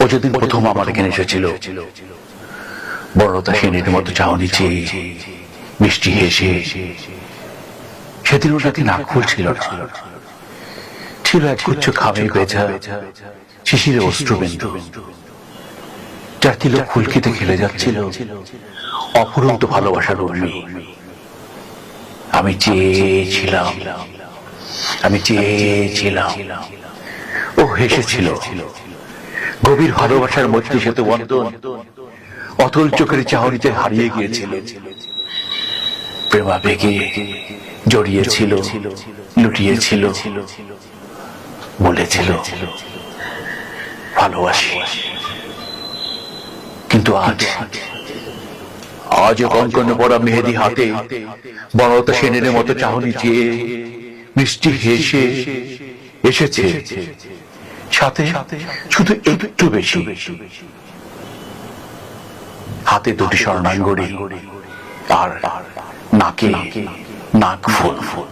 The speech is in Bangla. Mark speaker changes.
Speaker 1: ও যেদিন প্রথম আমার এখানে এসেছিল। বড়তা সেনের মতো চাউনি চেয়ে মিষ্টি হেসে। সেদিন ওর নাকি নাক খুলছিল না। ছিল এক গুচ্ছ খামে বেজা, শিশিরে অস্ত্রবিন্দু যার তিলক ফুলকিতে খেলে যাচ্ছিল, অফুরন্ত ভালোবাসার উর্মি আমি চেয়েছিলাম আমি চেয়েছিলাম। ও হেসেছিল। গভীর ভালোবাসার মধ্যে সেতু বন্ধন। অতল চোখের চাহনিতে হারিয়ে গিয়েছিল। প্রেমা বেগে জড়িয়েছিল, লুটিয়েছিল, বলেছিল, ভালোবাসি। কিন্তু আজ আজ কঙ্কনে পড়া মেহেদি হাতে বড়তা সেনের মতো চাহনি চেয়ে মিষ্টি হেসে এসেছে। সাথে শুধু একটু বেশি। হাতে দুটি স্বর্ণাঙ্গড়ি আর নাকে নাক ফুল। ফুল।